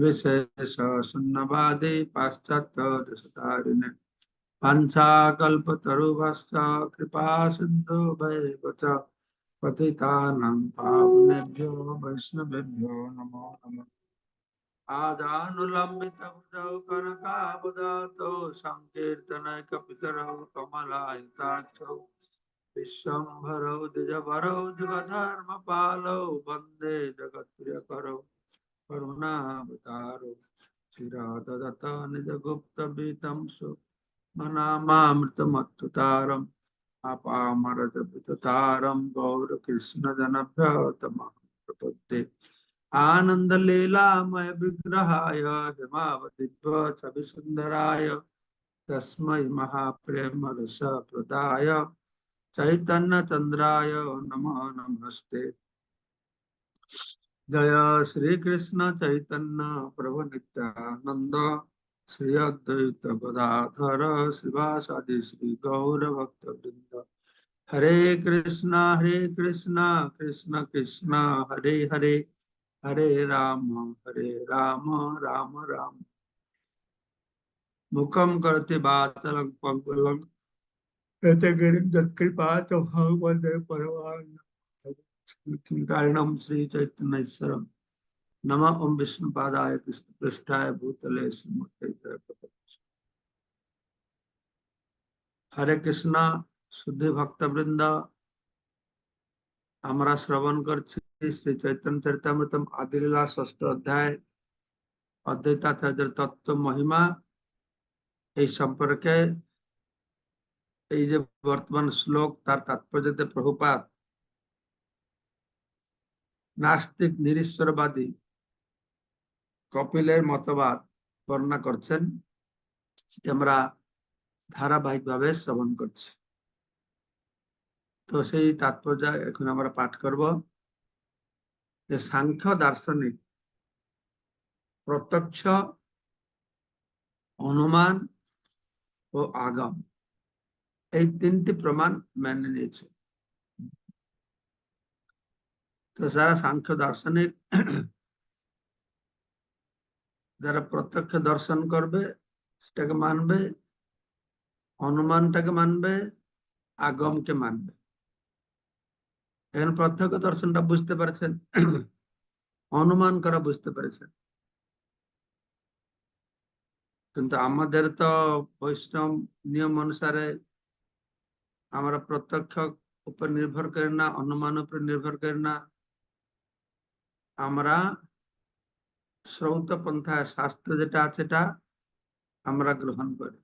विशेष शून्यवादे पाश्चात्य दशतारिणे पञ्चाकल्पतरुभश्च कृपा सिन्धु भैव च पतितानां पावनेभ्यो वैष्णवेभ्यो नमो नमः। आदानुलम्बितभुजौ कनकावदातौ सङ्कीर्तनैकपितरौ कमलायताक्षौ विश्वम्भरौ द्विजभरौ जुगधर्मपालौ वंदे जगत्प्रियकरौ। करुणावतारो शिराददत्त निजगुप्तबीतं सु। मनामामृतमत्तुतारम् अपामरजपिततारं गौरकृष्णजनभ्यो तमः प्रपद्ये आनन्दलीलामय विग्रहाय हिमावतिभ्य छविसुन्दराय तस्मै महाप्रेम रस प्रदाय। चैतन्यचन्द्राय नमः नमस्ते। जय श्री कृष्ण चैतन्य प्रभु नित्यानंद श्री अद्वैत गदाधर, शिवासादि श्री गौर भक्त वृंद हरे कृष्णा हरे कृष्णा, कृष्ण कृष्णा, हरे हरे हरे राम हरे राम राम राम। मुखम करते बातलं पंकुलं कृपात भगवते परमानंद। कारणम श्री चैतन्यश्वरम नम ओम विष्णुपादाय कृष्ण पृष्ठाय भूतले श्रीमूर्ते হরে কৃষ্ণ শুদ্ধি ভক্তবৃন্দ আমরা শ্রবণ করছি শ্রী চৈতন্য চরিতামৃতম আদিলীলা ষষ্ঠ অধ্যায় অদ্বৈতাচার্যের তত্ত্ব মহিমা এই সম্পর্কে এই যে বর্তমান শ্লোক তার তাৎপর্যতে প্রভুপাত নাস্তিক, নিরীশ্বরবাদী কপিলের মতবাদ বর্ণনা করছেন আমরা ধারাবাহিকভাবে শ্রবণ করছি। তো সেই তাৎপর্য এখন আমরা পাঠ করব, যে সাংখ্য দার্শনিক প্রত্যক্ষ অনুমান ও আগম, এই তিনটি প্রমাণ মেনে নিয়েছে। তো যারা সাংখ্য দার্শনিক যারা প্রত্যক্ষ দর্শন করবে সেটাকে মানবে অনুমানটাকে মানবে আগমকে মানবে এখানে প্রত্যক্ষ দর্শনটা বুঝতে পারছেন অনুমান করা বুঝতে পেরেছেন কিন্তু আমাদের তো বৈষ্ণব নিয়ম অনুসারে আমরা প্রত্যক্ষ উপর নির্ভর করি না অনুমান উপর নির্ভর করি না আমরা শ্রৌত পন্থায় শাস্ত্র যেটা আছে এটা আমরা গ্রহণ করি।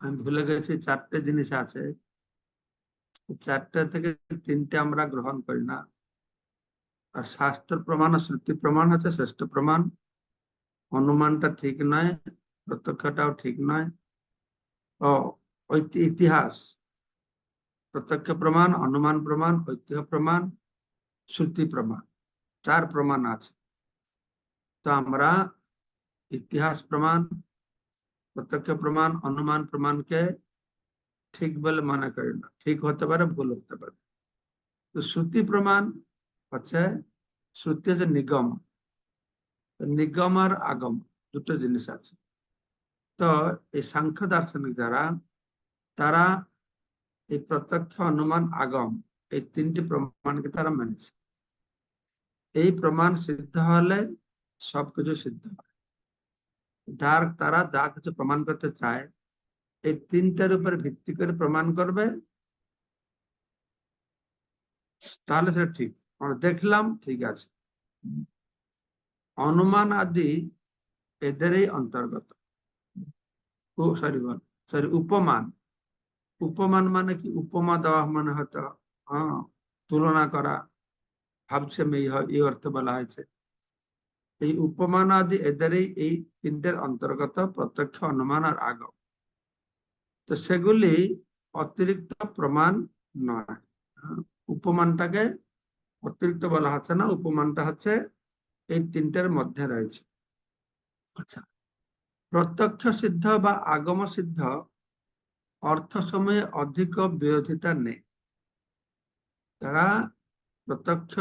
আমি ভুলে গেছি, চারটে জিনিস আছে। চারটে থেকে তিনটে আমরা গ্রহণ করি না। আর শাস্ত্র প্রমাণ শ্রুতি প্রমাণ হচ্ছে শ্রেষ্ঠ প্রমাণ। অনুমানটা ঠিক নয়, প্রত্যক্ষটাও ঠিক নয়। ও ইতিহাস প্রত্যক্ষ প্রমাণ, অনুমান প্রমাণ, ঐতিহ্য প্রমাণ। শ্রুতি প্রমাণ। চার প্রমাণ আছে। তো আমরা ইতিহাস প্রমাণ, প্রত্যক্ষ প্রমাণ, অনুমান প্রমাণকে ঠিক বলে মনে করি না। ঠিক হতে পারে, ভুল হতে পারে। তো শ্রুতি প্রমাণ হচ্ছে শ্রুতি হচ্ছে নিগম। নিগম আর আগম দুটো জিনিস আছে। তো এই সাংখ্য দার্শনিক যারা, তারা এই প্রত্যক্ষ, অনুমান, আগম এই তিনটি প্রমাণকে তারা মেনেছে। এই প্রমাণ সিদ্ধ হলে সবকিছু সিদ্ধ যার তারা যা কিছু প্রমাণ করতে চায়, এই তিনটার উপর ভিত্তি করে প্রমাণ করবে। তাহলে সেটা ঠিক। দেখলাম, ঠিক আছে। অনুমান আদি এদেরই অন্তর্গত। ও সরি বল। সরি উপমান। উপমান মানে কি? উপমা দেওয়া মানে হয়তো হ্যাঁ তুলনা করা ভাবছে এই অর্থে বলা হয়েছে। এই উপমান আদি এদেরই এই তিনটের অন্তর্গত প্রত্যক্ষ অনুমান আর আগম। তো সেগুলি অতিরিক্ত প্রমাণ নয়। উপমানটাকে অতিরিক্ত বলা হচ্ছে না, উপমানটা হচ্ছে এই তিনটের মধ্যে রয়েছে। আচ্ছা প্রত্যক্ষ সিদ্ধ বা আগম সিদ্ধ অর্থ সময়ে অধিক বিরোধিতা নেই। তারা প্রত্যক্ষ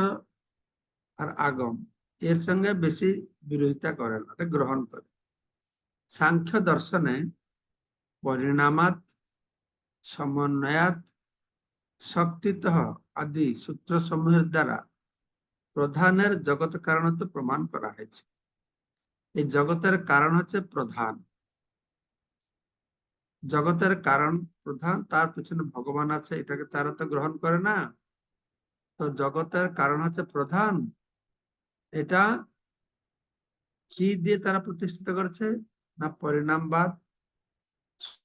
আর আগম, এর সঙ্গে বেশি বিরোধিতা করে এটা গ্রহণ করে। সাংখ্য দর্শনে পরিণামাত সমন্বয়াত শক্তিত আদি সূত্র সমূহের দ্বারা প্রধানের জগৎ কারণত্ব প্রমাণ করা হয়েছে। এই জগতের কারণ হচ্ছে প্রধান। জগতের কারণ প্রধান, তার পিছনে ভগবান আছে, এটাকে তারা তো গ্রহণ করে না। তো জগতের কারণ হচ্ছে প্রধান। এটা কি দিয়ে তারা প্রতিষ্ঠিত করেছে? না পরিণামবাদ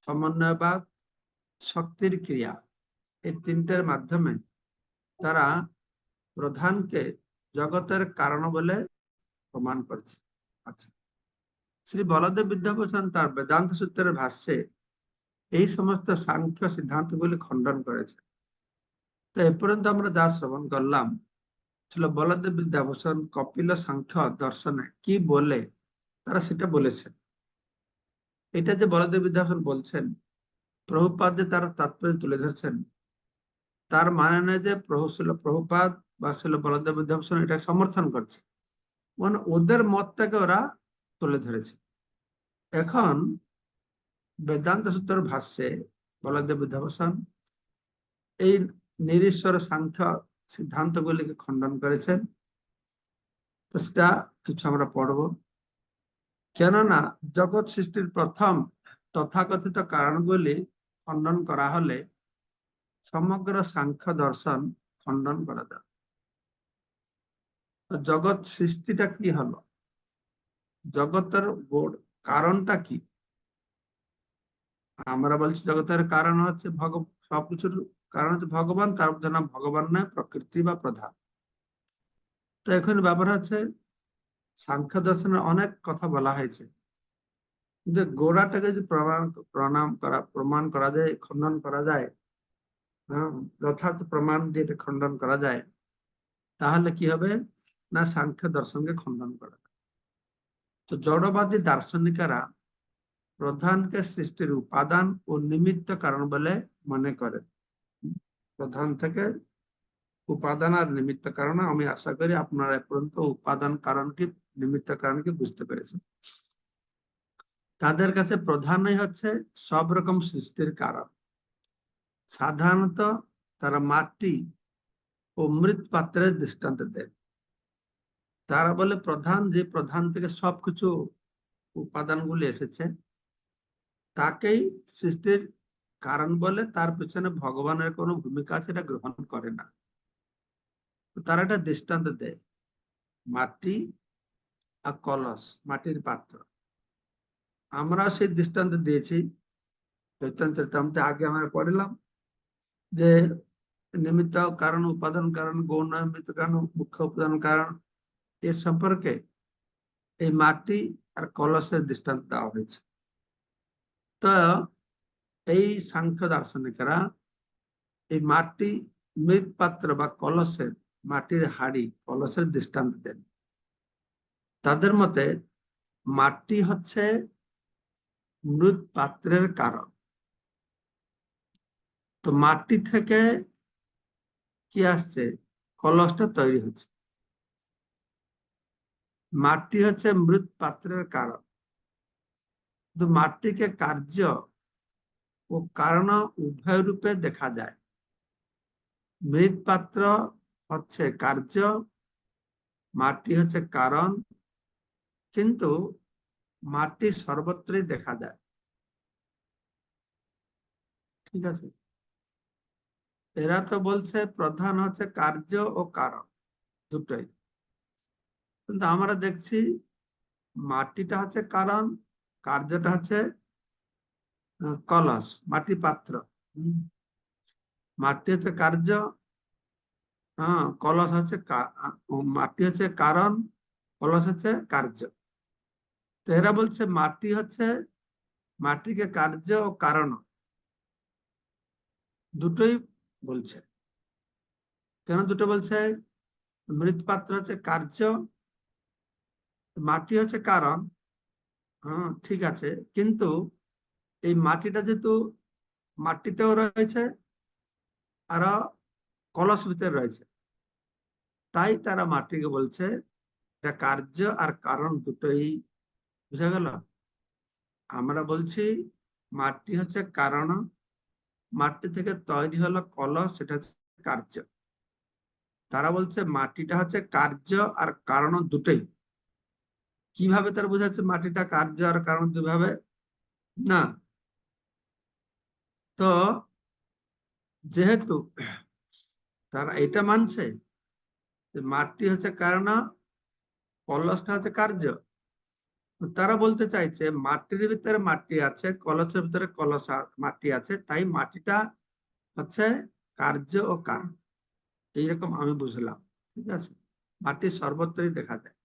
সমন্বয়বাদ শক্তির ক্রিয়া। এই তিনটের মাধ্যমে তারা প্রধানকে জগতের কারণ বলে প্রমাণ করছে। আচ্ছা। শ্রী বলদেব বিদ্যাভূষণ তার বেদান্ত সূত্রের ভাষ্যে এই সমস্ত সাংখ্য সিদ্ধান্তগুলি খণ্ডন করেছে। তো এ পর্যন্ত আমরা যা শ্রবণ করলাম, ছিল বলদেব বিদ্যাভূষণ কপিল সাংখ্য দর্শনে কি বলে, তারা সেটা বলেছেন। এটা যে বলদেব বিদ্যাভূষণ বলছেন, প্রভুপাদ যে তারা তাৎপর্য তুলে ধরছেন, তার মানে নয় যে প্রভু ছিল প্রভুপাদ বা ছিল বলদেব বিদ্যাভূষণ এটা সমর্থন করছে। মানে ওদের মতটাকে ওরা তুলে ধরেছে। এখন বেদান্ত সূত্রের ভাষ্যে বলদেব বিদ্যাভূষণ এই নিরীশ্বর সাংখ্য সিদ্ধান্তগুলিকে খণ্ডন করেছেন। তো সেটা কিছু আমরা পড়ব। কেননা জগৎ সৃষ্টির প্রথম তথাকথিত কারণগুলি খণ্ডন করা হলে সমগ্র সাংখ্য দর্শন খণ্ডন করা যায় জগৎ সৃষ্টিটা কি হলো? জগতের কারণটা কি? আমরা বলছি জগতের কারণ হচ্ছে ভগ সবকিছুর কারণ হচ্ছে ভগবান তার জন্য ভগবান নয় প্রকৃতি বা প্রধান। তো এখন ব্যাপার হচ্ছে সাংখ্য দর্শনে অনেক কথা বলা হয়েছে। কিন্তু গোড়াটাকে যদি প্রমাণ প্রণাম করা প্রমাণ করা যায় খণ্ডন করা যায় হ্যাঁ, যথার্থ প্রমাণ দিয়ে এটা খণ্ডন করা যায় তাহলে কি হবে? না সাংখ্য দর্শনকে খণ্ডন করা তো জড়বাদী দার্শনিকেরা প্রধানকে সৃষ্টির উপাদান ও নিমিত্ত কারণ বলে মনে করে প্রধান থেকে উপাদান আর নিমিত্ত কারণ আমি আশা করি আপনারা পর্যন্ত উপাদান কারণ কি নিমিত্ত কারণ কি বুঝতে পেরেছেন। তাদের কাছে প্রধানই হচ্ছে সব রকম সৃষ্টির কারণ। সাধারণত তারা মাটি ও মৃত পাত্রের দৃষ্টান্ত দেয়। তারা বলে প্রধান, যে প্রধান থেকে সবকিছু উপাদানগুলি এসেছে, তাকেই সৃষ্টির কারণ বলে তার পেছনে ভগবানের কোনো ভূমিকা সেটা গ্রহণ করে না। তারা একটা দৃষ্টান্ত দেয়, মাটি আর কলস, মাটির পাত্র। আমরা সেই দৃষ্টান্ত দিয়েছি চৈতন্য আগে আমরা পড়লাম যে নিমিত্ত কারণ, উপাদান কারণ, গৌণ নিমিত্ত কারণ, মুখ্য উপাদান কারণ, এর সম্পর্কে এই মাটি আর কলসের দৃষ্টান্ত দেওয়া হয়েছে। তো এই সাংখ্য দার্শনিকেরা এই মাটি মৃৎ পাত্র বা কলসের মাটির হাড়ি, কলসের দৃষ্টান্ত দেন। তাদের মতে মাটি হচ্ছে মৃৎ পাত্রের কারণ তো মাটি থেকে কি আসছে? কলসটা তৈরি হচ্ছে। মাটি হচ্ছে মৃৎ পাত্রের কারণ কিন্তু মাটিকে কার্য ও কারণ উভয় রূপে দেখা যায়। মৃৎ পাত্র হচ্ছে কার্য, মাটি হচ্ছে কারণ, কিন্তু মাটি সর্বত্রই দেখা যায়। ঠিক আছে? এরা তো বলছে প্রধান হচ্ছে কার্য ও কারণ দুটোই। কিন্তু আমরা দেখছি মাটিটা হচ্ছে কারণ, কার্যটা হচ্ছে কলস মাটি পাত্র। মাটি হচ্ছে কার্য হ্যাঁ কলস হচ্ছে মাটি হচ্ছে কারণ কলস হচ্ছে কার্য। তো এরা বলছে মাটি হচ্ছে মাটিকে কার্য ও কারণ দুটোই বলছে। কেন দুটো বলছে? মৃৎপাত্র হচ্ছে কার্য মাটি হচ্ছে কারণ। হ্যাঁ ঠিক আছে কিন্তু এই মাটিটা যেহেতু মাটিতেও রয়েছে আর কলস ভিতরে রয়েছে। তাই তারা মাটিকে বলছে, এটা কার্য আর কারণ দুটোই বুঝা গেল? আমরা বলছি, মাটি হচ্ছে কারণ, মাটি থেকে তৈরি হলো কলস, সেটা হচ্ছে কার্য। তারা বলছে, মাটিটা হচ্ছে কার্য আর কারণ দুটোই। কীভাবে তারা বোঝাচ্ছে মাটিটা কার্য আর কারণ দুভাবে? না তো যেহেতু তারা এটা মানছে মাটি হচ্ছে কারণ কলসটা হচ্ছে কার্য। তারা বলতে চাইছে মাটির ভিতরে মাটি আছে, কলসের ভিতরে কলস মাটি আছে, তাই মাটিটা হচ্ছে কার্য ও কারণ এইরকম আমি বুঝলাম, ঠিক আছে? মাটি সর্বত্রই দেখা যায়।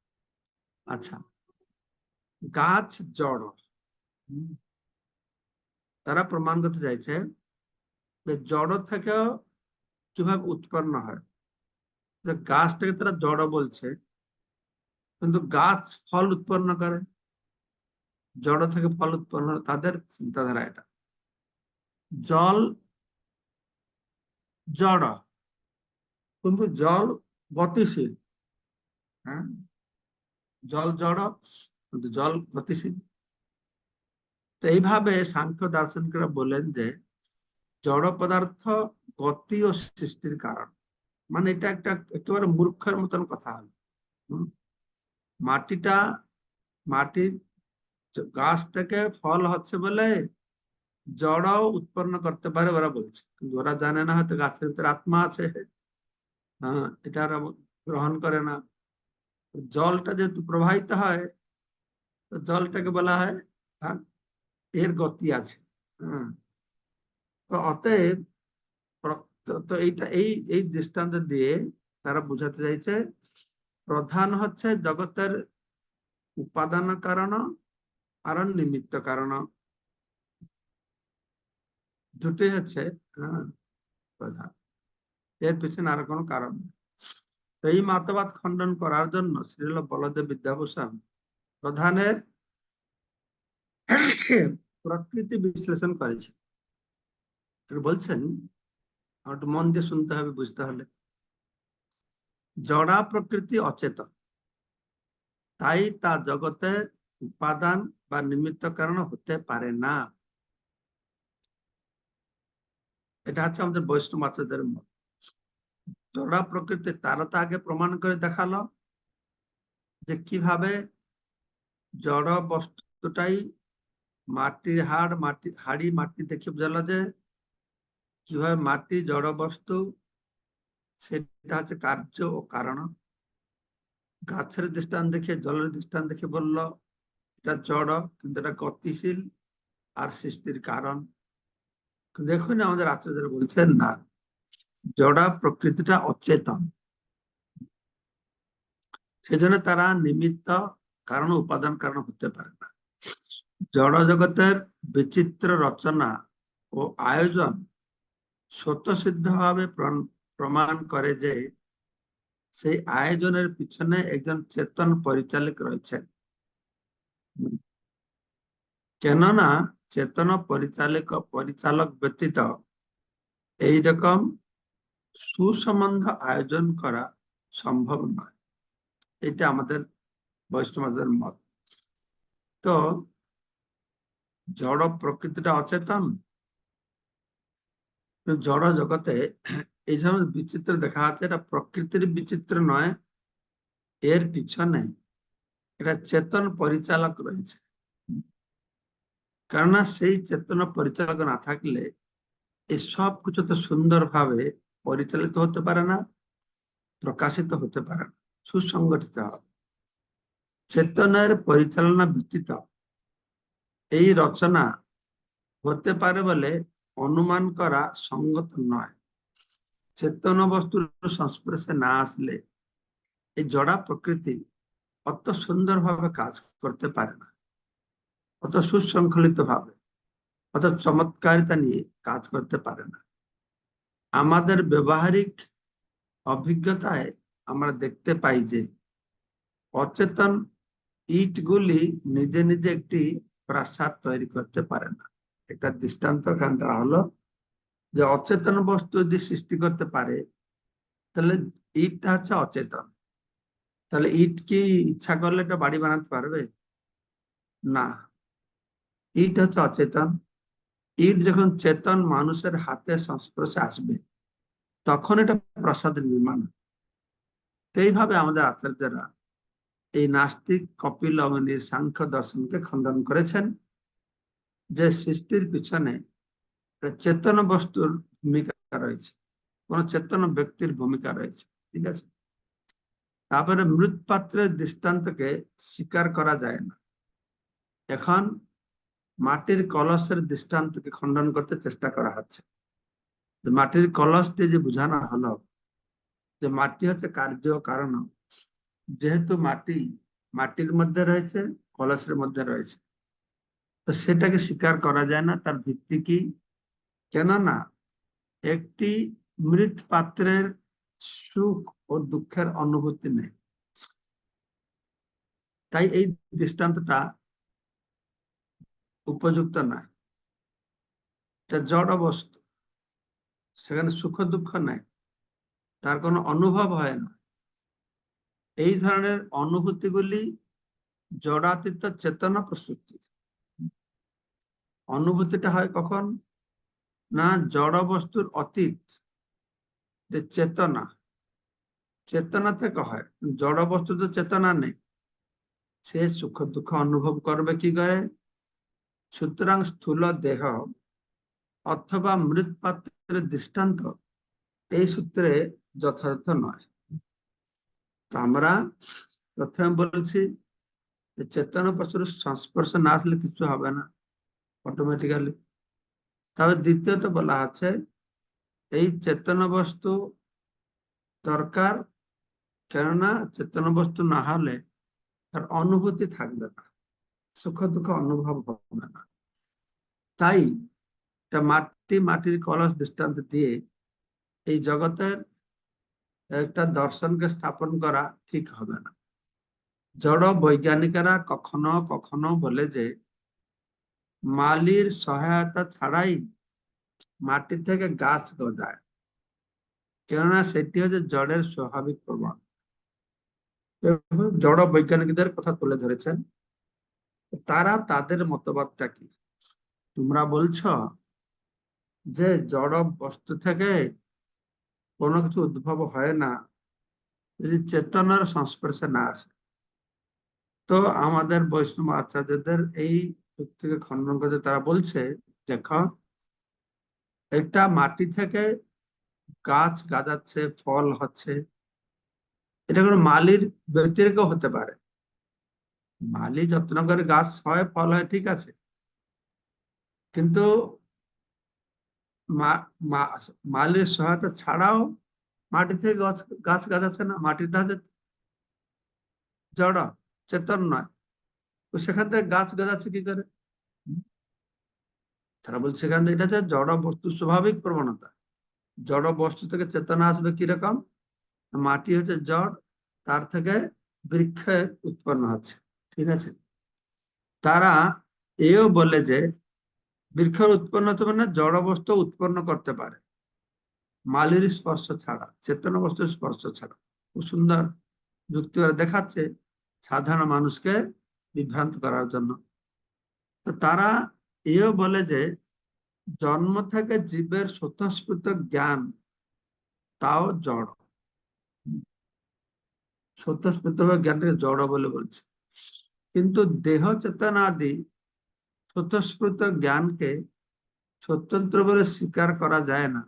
আচ্ছা গাছ জড়। তারা প্রমাণ করতে চাইছে যে জড় থেকেও কীভাবে উৎপন্ন হয়। যে গাছটাকে তারা জড় বলছে, কিন্তু গাছ ফল উৎপন্ন করে, জড় থেকে ফল উৎপন্ন তাদের চিন্তাধারা এটা। জল জড়, কিন্তু জল গতিশীল হ্যাঁ? জল জড়, কিন্তু জল গতিশীল। তো এইভাবে সাংখ্য দার্শনিকরা বলেন যে জড় পদার্থ গতি ও সৃষ্টির কারণ। মানে এটা একটা একেবারে মূর্খের মতন কথা হল মাটিটা মাটির গাছ থেকে ফল হচ্ছে বলে জড়াও উৎপন্ন করতে পারে ওরা বলছে। কিন্তু ওরা জানে না হয়তো গাছের ভিতরে আত্মা আছে। হ্যাঁ এটা গ্রহণ করে না। জলটা যেহেতু প্রবাহিত হয় জলটাকে বলা হয় এর গতি আছে। তো অতএব তো এইটা, এই এই দৃষ্টান্ত দিয়ে তারা বুঝাতে চাইছে, প্রধান হচ্ছে জগতের উপাদান কারণ আর নিমিত্ত কারণ। দুটোই হচ্ছে হ্যাঁ প্রধান। এর পিছনে আর কোনো কারণ এই মতবাদ খণ্ডন করার জন্য শ্রীল বলদেব বিদ্যাভূষণ প্রধানের প্রকৃতি বিশ্লেষণ করেছে। বলছেন একটু মন দিয়ে শুনতে হবে বুঝতে হলে। জড়া প্রকৃতি অচেতন। তাই তা জগতের উপাদান বা নিমিত্ত কারণ হতে পারে না। এটা হচ্ছে আমাদের বৈষ্ণব আচার্যের মত। জড়া প্রকৃতি তারা তো আগে প্রমাণ করে দেখাল যে কীভাবে জড় বস্তুটাই মাটির হাড়, মাটি, হাড়ি মাটি দেখে বোঝালো যে কীভাবে মাটি জড় বস্তু সেটা হচ্ছে কার্য ও কারণ। গাছের দৃষ্টান দেখে, জলের দৃষ্টান্ত দেখে বলল, এটা জড়, কিন্তু এটা গতিশীল আর সৃষ্টির কারণ। দেখুন, আমাদের আচার্য বলছেন না, জড়া প্রকৃতিটা অচেতন। সেজন্য তারা নিমিত্ত কারণ, উপাদান কারণ হতে পারে না। জড় জগতের বিচিত্র রচনা ও আয়োজন স্বতঃসিদ্ধ ভাবে প্রমাণ করে যে সেই আয়োজনের পিছনে একজন চেতন পরিচালক রয়েছেন। কেননা চেতন পরিচালক পরিচালক ব্যতীত এইরকম সুসম্বন্ধ আয়োজন করা সম্ভব নয়। এটা আমাদের বৈষ্ণবদের মত। তো জড় প্রকৃতিটা অচেতন? জড় জগতে এই সমস্ত বিচিত্র দেখা যাচ্ছে, এটা প্রকৃতির বিচিত্র নয়, এর পিছনে এটা চেতন পরিচালক রয়েছে। কেননা সেই চেতন পরিচালক না থাকলে এই সব কিছু তো সুন্দরভাবে পরিচালিত হতে পারে না, প্রকাশিত হতে পারে না, সুসংগঠিত হবে। চেতনের পরিচালনা ব্যতীত এই রচনা হতে পারে বলে অনুমান করা সঙ্গত নয়। চেতন বস্তুর সংস্পর্শে না আসলে এই জড়া প্রকৃতি অত সুন্দরভাবে কাজ করতে পারে না। অত সুশৃঙ্খলিত ভাবে অত চমৎকারিতা নিয়ে কাজ করতে পারে না। আমাদের ব্যবহারিক অভিজ্ঞতায় আমরা দেখতে পাই যে অচেতন ইটগুলি নিজে নিজে একটি প্রাসাদ তৈরি করতে পারে না। একটা দৃষ্টান্ত এখান হলো যে অচেতন বস্তু যদি সৃষ্টি করতে পারে, তাহলে ইটটা হচ্ছে অচেতন। তাহলে ইট কি ইচ্ছা করলে এটা বাড়ি বানাতে পারবে? না। ইট হচ্ছে অচেতন। ইট যখন চেতন মানুষের হাতে সংস্পর্শে আসবে, তখন এটা প্রসাদের নির্মাণ। তো এইভাবে আমাদের আচার্যরা এই নাস্তিক কপিল অগ্নির সাংখ্য দর্শনকে খণ্ডন করেছেন, যে সৃষ্টির পিছনে চেতন বস্তুর ভূমিকা রয়েছে, কোন চেতন ব্যক্তির ভূমিকা রয়েছে, ঠিক আছে? তারপরে মৃৎ পাত্রের দৃষ্টান্তকে স্বীকার করা যায় না। এখন মাটির কলসের দৃষ্টান্তকে খণ্ডন করতে চেষ্টা করা হচ্ছে। মাটির কলস দিয়ে যে বোঝানো হলো যে মাটি হচ্ছে কার্য কারণ যেহেতু মাটি, মাটির মধ্যে রয়েছে কলসের মধ্যে রয়েছে। তো সেটাকে স্বীকার করা যায় না, তার ভিত্তি কি? কেননা একটি মৃত পাত্রের সুখ ও দুঃখের অনুভূতি নেই। তাই এই দৃষ্টান্তটা উপযুক্ত নয়। এটা জড় বস্তু, সেখানে সুখ দুঃখ নাই। তার কোনো অনুভব হয় না। এই ধরনের অনুভূতিগুলি জড়াতীত চেতনা প্রস্তুতি অনুভূতিটা হয় কখন? না, জড় বস্তুর অতীত যে চেতনা চেতনা থেকে হয়। জড় বস্তু তো চেতনা নেই। সে সুখ দুঃখ অনুভব করবে কি করে? সুতরাং স্থূল দেহ অথবা মৃৎপাত্রের দৃষ্টান্ত এই সূত্রে যথাযথ নয়। আমরা প্রথমে বলছি চেতনা পশুর সংস্পর্শ না আসলে কিছু হবে না অটোমেটিক্যালি তবে দ্বিতীয়ত বলা আছে, এই চেতন বস্তু দরকার কেননা চেতন বস্তু না হলে তার অনুভূতি থাকবে না, সুখ দুঃখ অনুভব হবে না। তাই মাটি মাটির কলস দৃষ্টান্ত দিয়ে এই জগতের একটা দর্শনকে স্থাপন করা ঠিক হবে না। জড় বৈজ্ঞানিকেরা কখনো কখনো বলে যে, মালির সহায়তা ছাড়াই মাটি থেকে গাছ গজায়। কেননা সেটি হচ্ছে জড়ের স্বাভাবিক প্রমাণ। জড় বৈজ্ঞানিকদের কথা তুলে ধরেছেন। তারা তাদের মতবাদটা কি? তোমরা বলছ যে, জড় বস্তু থেকে কোনো কিছু উদ্ভব হয় না, যদি চেতনার সংস্পর্শে না আসে। তো আমাদের বৈষ্ণব আচার্যদের এই যুক্তিকে খণ্ডন করতে তারা বলছে, দেখো, একটা মাটি থেকে গাছ গাজাচ্ছে, ফল হচ্ছে। এটা কোনো মালির ব্যতিরেক হতে পারে। মালি যত্ন করে গাছ হয়, ফল হয়, ঠিক আছে। কিন্তু মালির সহায়তা ছাড়াও মাটি থেকে গাছ গাছ গাছাচ্ছে না, মাটির ধাঁচে জড়, চেতন নয়। তো সেখান থেকে গাছ গাছাচ্ছে কি করে? তারা বলছে সেখান থেকে এটা হচ্ছে জড় বস্তু স্বাভাবিক প্রবণতা। জড় বস্তু থেকে চেতনা আসবে কীরকম? মাটি হচ্ছে জড়, তার থেকে বৃক্ষের উৎপন্ন হচ্ছে। ঠিক আছে? তারা এও বলে যে বৃক্ষের উৎপন্ন হতে মানে জড় বস্তু উৎপন্ন করতে পারে। মালির স্পর্শ ছাড়া, চেতনা বস্তুর স্পর্শ ছাড়া। খুব সুন্দর যুক্তি দেখাচ্ছে সাধারণ মানুষকে বিভ্রান্ত করার জন্য। তো তারা এও বলে যে, জন্ম থেকে জীবের স্বতঃস্ফূর্ত জ্ঞান, তাও জড়। স্বতঃস্ফূর্ত জ্ঞানটাকে জড় বলে বলছে। কিন্তু দেহ, চেতনা আদি স্বতঃস্ফূর্ত জ্ঞানকে স্বতন্ত্র বলে স্বীকার করা যায় না।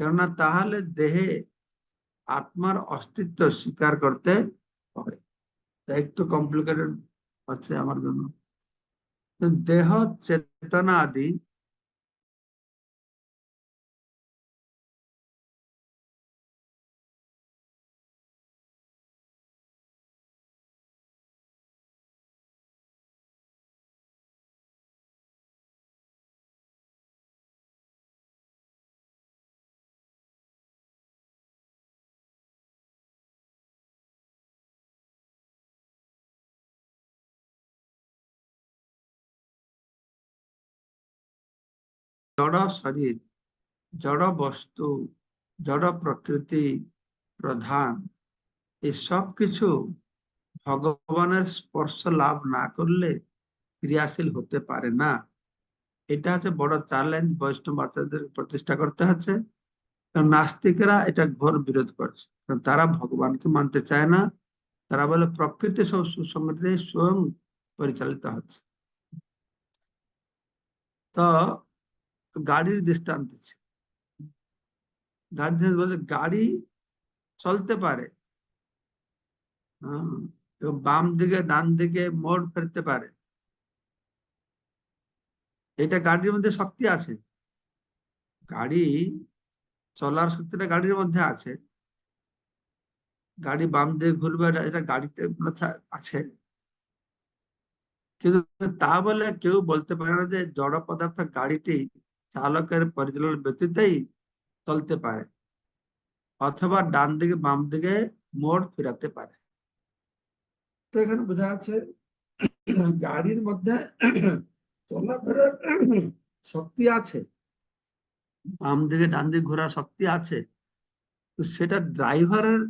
কেননা তাহলে দেহে আত্মার অস্তিত্ব স্বীকার করতে হবে। একটু কমপ্লিকেটেড আছে আমার জন্য। দেহ, চেতনা আদি জড় শরীর জড় বস্তু জড় প্রকৃতি প্রধান এই সব কিছু ভগবানের স্পর্শ লাভ না করলে ক্রিয়াশীল হতে পারে না। এটা হচ্ছে বড় চ্যালেঞ্জ বৈষ্ণব আচার্যদের প্রতিষ্ঠা করতে হচ্ছে। কারণ নাস্তিকেরা এটা ঘোর বিরোধ করছে। কারণ তারা ভগবানকে মানতে চায় না। তারা বলে প্রকৃতি সব সুসংগতি স্বয়ং পরিচালিত হচ্ছে। তো গাড়ির দৃষ্টান্ত দিচ্ছে গাড়ি বলছে গাড়ি চলতে পারে। হ্যাঁ, এবং বাম দিকে ডান দিকে মোড় ফেরতে পারে। এটা গাড়ির মধ্যে শক্তি আছে। গাড়ি চলার শক্তিটা গাড়ির মধ্যে আছে। গাড়ি বাম দিকে ঘুরবে এটা গাড়িতে আছে। কিন্তু তা বলে কেউ বলতে পারে না যে জড় পদার্থ গাড়িটি চালকের পরিচালনা ব্যতীতই চলতে পারে, অথবা ডান দিকে, বাম দিকে মোড় ফেরাতে পারে। তো এখানে বোঝা যাচ্ছে গাড়ির মধ্যে চলাফেরার শক্তি আছে, বাম দিকে, ডান দিকে ঘোরার শক্তি আছে, তো সেটা ড্রাইভারের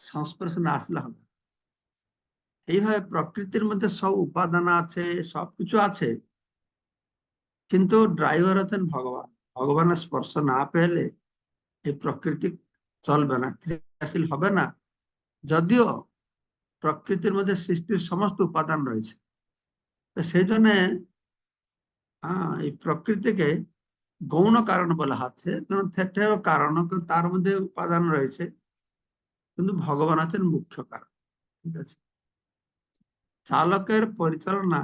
সংস্পর্শে না আসলে হবে। এইভাবে প্রকৃতির মধ্যে সব উপাদান আছে, সবকিছু আছে কিন্তু ড্রাইভার হচ্ছেন ভগবান। ভগবানের স্পর্শ না পেলে এই প্রকৃতি চলবে না, ক্রিয়াশীল হবে না। যদিও প্রকৃতির মধ্যে সৃষ্টির সমস্ত উপাদান রয়েছে। তো সেই জন্য এই প্রকৃতিকে গৌণ কারণ বলা হচ্ছে। কারণ সেটাও কারণ তার মধ্যে উপাদান রয়েছে। কিন্তু ভগবান আছেন মুখ্য কারণ। ঠিক আছে? চালকের পরিচালনা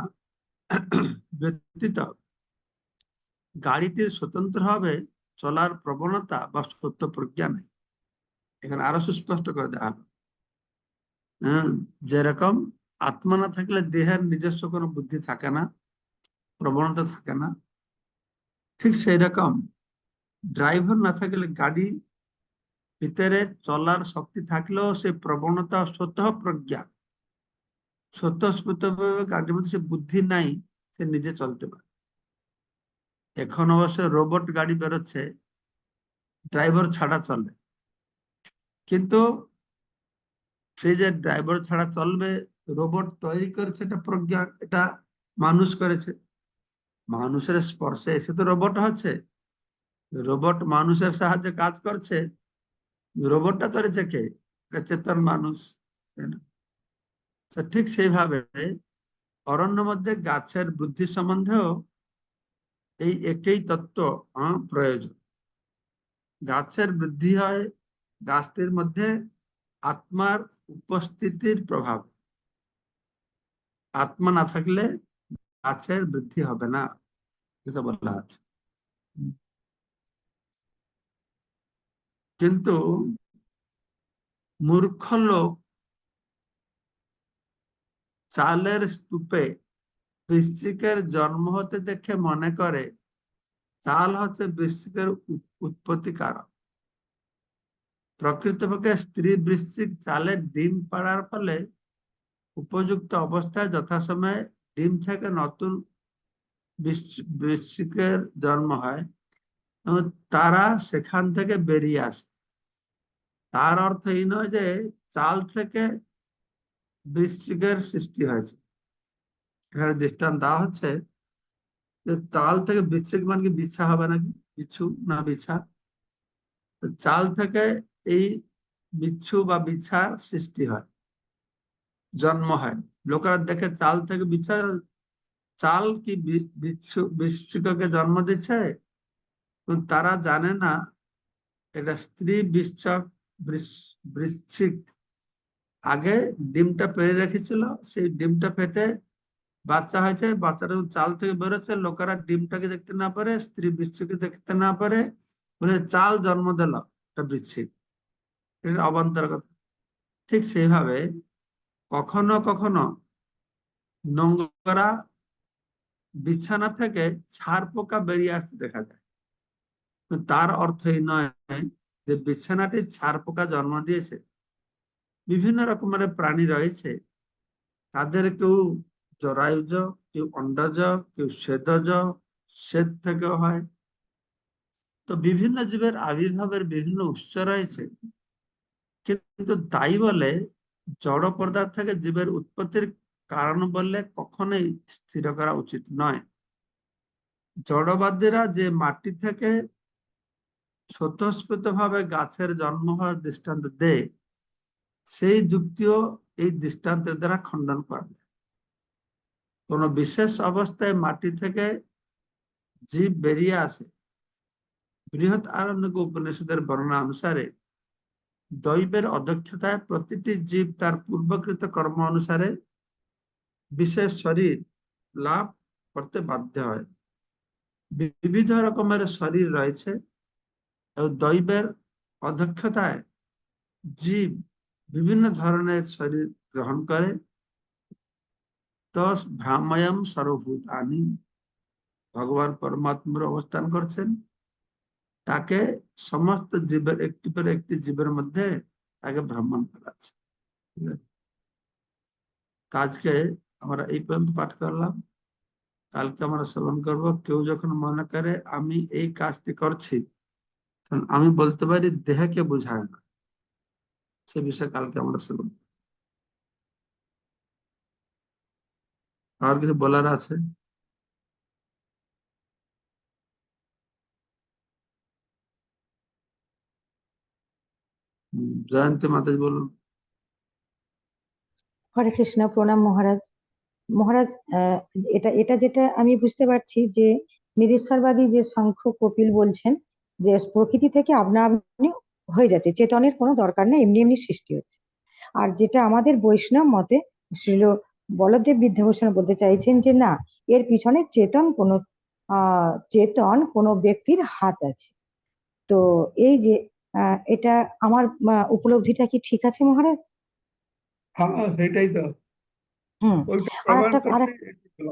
ব্যতীত গাড়িটির স্বতন্ত্রভাবে চলার প্রবণতা বা সত্য প্রজ্ঞা নেই। এখানে আরও সুস্পষ্ট করে দেওয়া হলো হম যেরকম আত্মা না থাকলে দেহের নিজস্ব কোনো বুদ্ধি থাকে না, প্রবণতা থাকে না, ঠিক সেই রকম ড্রাইভার না থাকলে গাড়ি ভিতরে চলার শক্তি থাকলেও সে প্রবণতা স্বতঃ প্রজ্ঞা। স্বতঃস্ফূর্তভাবে গাড়ির মধ্যে সে বুদ্ধি নাই, সে নিজে চলতে পারে। এখন অবশ্য রোবট গাড়ি বেরোচ্ছে ড্রাইভার ছাড়া চলে কিন্তু সেই যে ড্রাইভার ছাড়া চলবে রোবট তৈরি করেছে এটা প্রজ্ঞা, এটা মানুষ করেছে। মানুষের স্পর্শে এসে তো রোবট হচ্ছে। রোবট মানুষের সাহায্যে কাজ করছে। রোবটটা তৈরিছে কে? এটা চেতন মানুষ ঠিক সেইভাবে অরণ্য মধ্যে গাছের বৃদ্ধি সম্বন্ধেও এই একই তত্ত্ব প্রয়োজন। গাছের বৃদ্ধি হয় গাছটির মধ্যে আত্মার উপস্থিতির প্রভাব। আত্মা না থাকলে গাছের বৃদ্ধি হবে না, এটা বলা আছে। কিন্তু মূর্খ লোক চালের স্তূপে বৃশ্চিকের জন্ম হতে দেখে মনে করে, চাল হচ্ছে বৃশ্চিকের উৎপত্তি কারক। প্রকৃতপক্ষে স্ত্রী বৃশ্চিক চালের ডিম পাড়ার ফলে উপযুক্ত অবস্থায় যথাসময়ে ডিম থেকে নতুন বৃশ্চিকের জন্ম হয় এবং তারা সেখান থেকে বেরিয়ে আসে। তার অর্থ এই নয় যে চাল থেকে বৃশ্চিকের সৃষ্টি হয়েছে। এখানে দৃষ্টান দেওয়া হচ্ছে যে চাল থেকে বৃশ্চিক মানে কি বিচ্ছা হবে নাকি? বিচ্ছু না বিছা চাল থেকে এই বিচ্ছু বা বিছার সৃষ্টি হয়, জন্ম হয়। লোকেরা দেখে চাল থেকে বিছা চাল কি বিচ্ছু বৃশ্চিককে জন্ম দিচ্ছে? তারা জানে না এটা স্ত্রী বৃশ্চক বৃশ্চিক আগে ডিমটা পেরে রেখেছিল, সেই ডিমটা ফেটে বাচ্চা হয়েছে, বাচ্চাটা চাল থেকে বেরোচ্ছে, লোকেরা ডিমটাকে দেখতে না পারে, স্ত্রী বৃশ্চিকে দেখতে না পারে। বলে চাল জন্ম দিল এটা বৃশ্চিক এটা অবান্তর কথা। ঠিক সেইভাবে কখনো কখনো নোংরা বিছানা থেকে ছাড় পোকা বেরিয়ে আসতে দেখা যায়। তার অর্থ এই নয় যে বিছানাটি ছাড় পোকা জন্ম দিয়েছে। বিভিন্ন রকমের প্রাণী রয়েছে। তাদের কেউ জরায়ুজ, কেউ অন্ডজ, কেউ শ্বেতজ, শ্বেত থেকেও হয়। তো বিভিন্ন জীবের আবির্ভাবের বিভিন্ন উৎস রয়েছে। কিন্তু তাই বলে জড় পদার্থ থেকে জীবের উৎপত্তির কারণ বললে কখনোই স্থির করা উচিত নয়। জড়বাদীরা যে মাটি থেকে স্বতঃস্ফূর্ত ভাবে গাছের জন্ম হওয়ার দৃষ্টান্ত দেয়, সেই যুক্তিও এই দৃষ্টান্তের দ্বারা খণ্ডন করা যায়। কোন বিশেষ অবস্থায় মাটি থেকে জীব বেরিয়ে আসে বৃহৎ আরণ্যক উপনিষদের বর্ণনা অনুসারে দৈবের অধ্যক্ষতায় প্রতিটি জীব তার পূর্বকৃত কর্ম অনুসারে বিশেষ শরীর লাভ করতে বাধ্য হয়। বিবিধ রকমের শরীর রয়েছে দৈবের অধ্যক্ষতায় জীব বিভিন্ন ধরনের শরীর গ্রহণ করে তস ভ্রাময়ম সর্বভূতানি ভগবান পরমাত্মার অবস্থান করছেন। তাকে সমস্ত জীবের একটি পর একটি জীবের মধ্যে তাকে ভ্রমণ করাচ্ছে আছে? আজকে আমরা এই পর্যন্ত পাঠ করলাম। কালকে আমরা শ্রবণ করব, কেউ যখন মনে করে আমি এই কাজটি করছি আমি বলতে পারি দেহকে বোঝায় না। সে বিষয়ে কালকে আমরা শ্রবণ করব। আর কিছু বলার আছে? জয়ন্তী মাতাজি বলুন। হরে কৃষ্ণ, প্রণাম মহারাজ। মহারাজ এটা এটা যেটা আমি বুঝতে পারছি যে নিরীশ্বরবাদী যে শঙ্খ কপিল বলছেন যে প্রকৃতি থেকে আপনা আপনি হয়ে যাচ্ছে, চেতনের কোনো দরকার নেই, এমনি এমনি সৃষ্টি হচ্ছে। আর যেটা আমাদের বৈষ্ণব মতে, শ্রীল বলদেব বিদ্যাভূষণ বলতে চাইছেন যে না এর পিছনে চেতন কোনো চেতন কোনো ব্যক্তির হাত আছে। তো এই যে এটা আমার উপলব্ধিটা কি ঠিক আছে মহারাজ? হ্যাঁ সেটাই তো। হুম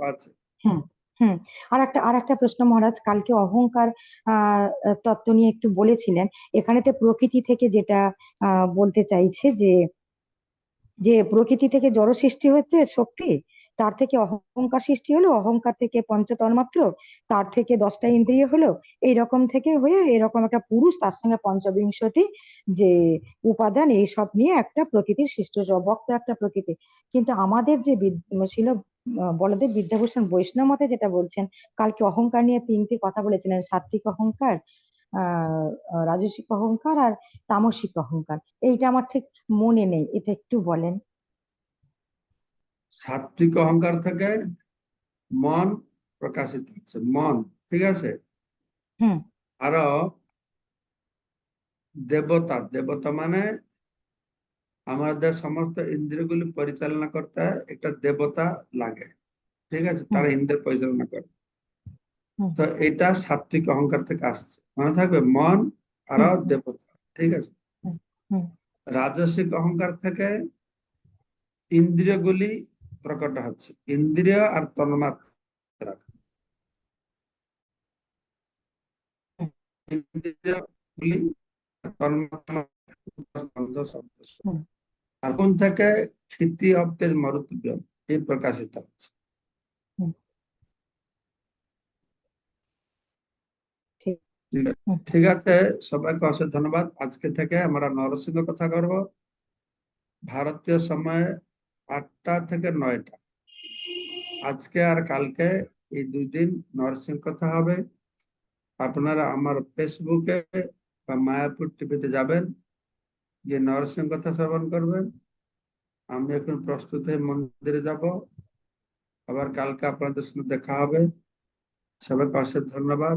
আছে হুম হুম আর একটা আর একটা প্রশ্ন মহারাজ কালকে অহংকার আহ তত্ত্ব নিয়ে একটু বলেছিলেন। এখানেতে প্রকৃতি থেকে যেটা আহ বলতে চাইছে যে যে প্রকৃতি থেকে জড় সৃষ্টি হচ্ছে শক্তি, তার থেকে অহংকার সৃষ্টি হলো, অহংকার থেকে পঞ্চতন্মাত্র তার থেকে দশটা ইন্দ্রিয় হলো, এইরকম থেকে হয়ে এরকম একটা পুরুষ তার সঙ্গে পঞ্চবিংশতি যে উপাদান এইসব নিয়ে একটা প্রকৃতির সৃষ্টি অবক্ত একটা প্রকৃতি। কিন্তু আমাদের যে ছিল বলদেব বিদ্যাভূষণ বৈষ্ণব মতে যেটা বলছেন, কালকে অহংকার নিয়ে তিনটি কথা বলেছিলেন সাত্বিক অহংকার রাজসিক অহংকার আর তামসিক অহংকার। এইটা আমার ঠিক মনে নেই এটা একটু বলেন। সাত্বিক অহংকার থেকে মন প্রকাশিত হচ্ছে মন ঠিক আছে? আরও দেবতা দেবতা মানে আমাদের সমস্ত ইন্দ্রিয়গুলি পরিচালনা করতে একটা দেবতা লাগে ঠিক আছে? তারা ইন্দ্রিয় পরিচালনা করে। তো এটা সাত্বিক অহংকার থেকে আসছে। মনে থাকবে মন আরও। দেবতা ঠিক আছে। রাজসিক অহংকার থেকে ইন্দ্রিয়গুলি প্রকট হচ্ছে। ইন্দ্রিয় আর তন্মাত্রা। ইন্দ্রিয়গুলি কোন থেকে ক্ষিতি অব্দের মরুতব্য এই প্রকাশিত হচ্ছে হুম। ঠিক ঠিক আছে? সবাইকে অশেষ ধন্যবাদ। আজকে থেকে আমরা নরসিংহ কথা করব। ভারতীয় সময় আটটা থেকে নয়টা। আজকে আর কালকে এই দুই দিন নরসিংহ কথা হবে। আপনারা আমার ফেসবুকে বা মায়াপুর টিভিতে যাবেন, গিয়ে নরসিংহ কথা শ্রবণ করবেন। আমি এখন প্রস্তুত হয়ে মন্দিরে যাব। আবার কালকে আপনাদের সঙ্গে দেখা হবে। সবাইকে অশেষ ধন্যবাদ।